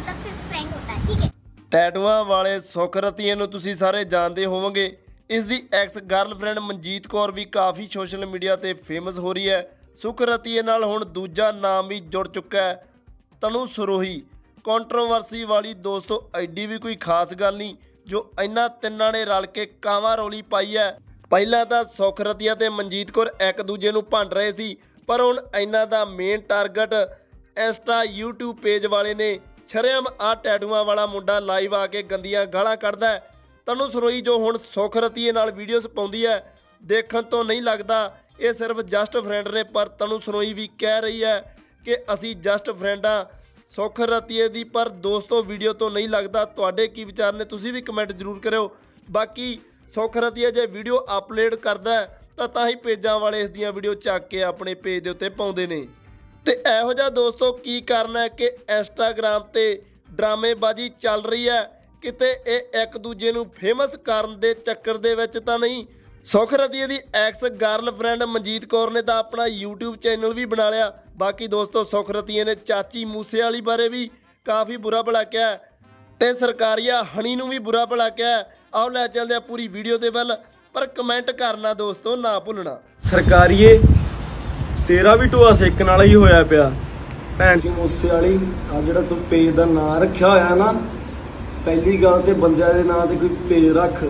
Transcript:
मतलब सिर्फ फ्रेंड होता है ठीक है ਟੈਟੂਆਂ ਵਾਲੇ ਸੁਖ ਰਤੀਏ ਨੂੰ ਤੁਸੀਂ ਸਾਰੇ ਜਾਣਦੇ ਹੋਵੋਗੇ ਇਸ ਦੀ ਐਕਸ ਗਰਲਫ੍ਰੈਂਡ ਮਨਜੀਤ ਕੌਰ ਵੀ ਕਾਫੀ ਸੋਸ਼ਲ ਮੀਡੀਆ ਤੇ ਫੇਮਸ ਹੋ ਰਹੀ ਹੈ ਸੁਖ ਰਤੀਏ ਨਾਲ ਹੁਣ ਦੂਜਾ ਨਾਮ ਵੀ ਜੁੜ ਚੁੱਕਾ ਹੈ ਤਨੂ ਸਰੋਹੀ ਕੰਟਰੋਵਰਸੀ ਵਾਲੀ ਦੋਸਤੋ ਐਡੀ ਵੀ ਕੋਈ ਖਾਸ ਗੱਲ ਨਹੀਂ ਜੋ ਇਹਨਾਂ ਤਿੰਨਾਂ ਨੇ ਰਲ ਕੇ ਕਾਵਾਂ ਰੋਲੀ ਪਾਈ ਹੈ ਪਹਿਲਾਂ ਤਾਂ ਸੁਖ ਰਤੀਆ ਤੇ ਮਨਜੀਤ ਕੌਰ ਇੱਕ ਦੂਜੇ ਨੂੰ ਭੰਡ ਰਹੇ ਸੀ ਪਰ ਹੁਣ ਇਹਨਾਂ ਦਾ main target insta YouTube page ਵਾਲੇ ਨੇ ਸ਼ਰੇਆਮ ਆ ਟੈਟੂਆਂ ਵਾਲਾ ਮੁੰਡਾ ਲਾਈਵ ਆ ਕੇ ਗੰਦੀਆਂ ਗਾਲਾਂ ਕੱਢਦਾ ਹੈ। ਤਨੂ ਸਰੋਈ ਜੋ ਹੁਣ ਸੁਖ ਰਤੀਏ ਨਾਲ ਵੀਡੀਓਜ਼ ਪਾਉਂਦੀ ਹੈ, ਦੇਖਣ ਤੋਂ ਨਹੀਂ ਲੱਗਦਾ। ਇਹ ਸਿਰਫ ਜਸਟ ਫਰੈਂਡ ਨੇ, ਪਰ ਤਨੂ ਸਰੋਈ ਵੀ ਕਹਿ ਰਹੀ ਹੈ ਕਿ ਅਸੀਂ ਜਸਟ ਫਰੈਂਡਾਂ, ਸੁਖ ਰਤੀਏ ਦੀ, ਪਰ ਦੋਸਤੋ ਵੀਡੀਓ ਤੋਂ ਨਹੀਂ ਲੱਗਦਾ। ਤੁਹਾਡੇ ਕੀ ਵਿਚਾਰ ਨੇ, ਤੁਸੀਂ ਵੀ ਕਮੈਂਟ ਜ਼ਰੂਰ ਕਰਿਓ। ਬਾਕੀ ਸੁਖ ਰਤੀਏ ਜੇ ਵੀਡੀਓ ਅਪਲੋਡ ਕਰਦਾ ਤਾਂ ਤਾਂ ਹੀ ਪੇਜਾਂ ਵਾਲੇ ਇਸ ਦੀਆਂ ਵੀਡੀਓ ਚੱਕ ਕੇ ਆਪਣੇ ਪੇਜ ਦੇ ਉੱਤੇ ਪਾਉਂਦੇ ਨੇ। ਤੇ ਇਹੋ ਜਿਹਾ ਦੋਸਤੋ ਕੀ ਕਰਨਾ ਹੈ ਕਿ ਇੰਸਟਾਗ੍ਰam ਤੇ ਡਰਾਮੇਬਾਜ਼ੀ ਚੱਲ ਰਹੀ ਹੈ? ਕਿਤੇ ਇਹ ਇੱਕ ਦੂਜੇ ਨੂੰ ਫੇਮਸ ਕਰਨ ਦੇ ਚੱਕਰ ਦੇ ਵਿੱਚ ਤਾਂ ਨਹੀਂ? ਸੁਖ ਰਤੀਏ ਦੀ ਐਕਸ ਗਰਲਫ੍ਰੈਂਡ ਮਨਜੀਤ ਕੌਰ ਨੇ ਤਾਂ ਆਪਣਾ YouTube ਚੈਨਲ ਵੀ ਬਣਾ ਲਿਆ। ਬਾਕੀ ਦੋਸਤੋ, ਸੁਖ ਰਤੀਏ ਨੇ ਚਾਚੀ ਮੂਸੇ ਵਾਲੀ ਬਾਰੇ ਵੀ ਕਾਫੀ ਬੁਰਾ ਭਲਾ ਕਿਹਾ ਤੇ ਸਰਕਾਰੀਆ ਹਣੀ ਨੂੰ ਵੀ ਬੁਰਾ ਭਲਾ ਕਿਹਾ ਆਓ ਲੈ ਚੱਲਦੇ ਆ ਪੂਰੀ ਵੀਡੀਓ ਦੇ ਵੱਲ। ਪਰ ਕਮੈਂਟ ਕਰਨਾ ਦੋਸਤੋ, ਨਾ ਭੁੱਲਣਾ। ਸਰਕਾਰੀਏ ਤੇਰਾ ਵੀ ਢੋਆ ਸੇਕਣ ਵਾਲਾ ਹੀ ਹੋਇਆ ਪਿਆ। ਭੈਣ ਜੀ, ਮੂਸੇ ਵਾਲੀ ਆ ਜਿਹੜਾ ਤੂੰ ਪੇਜ ਦਾ ਨਾਂ ਰੱਖਿਆ ਹੋਇਆ ਨਾ, ਪਹਿਲੀ ਗੱਲ ਤੇ ਬੰਦਿਆਂ ਦੇ ਨਾਂ ਤੇ ਕੋਈ ਪੇਜ ਰੱਖ।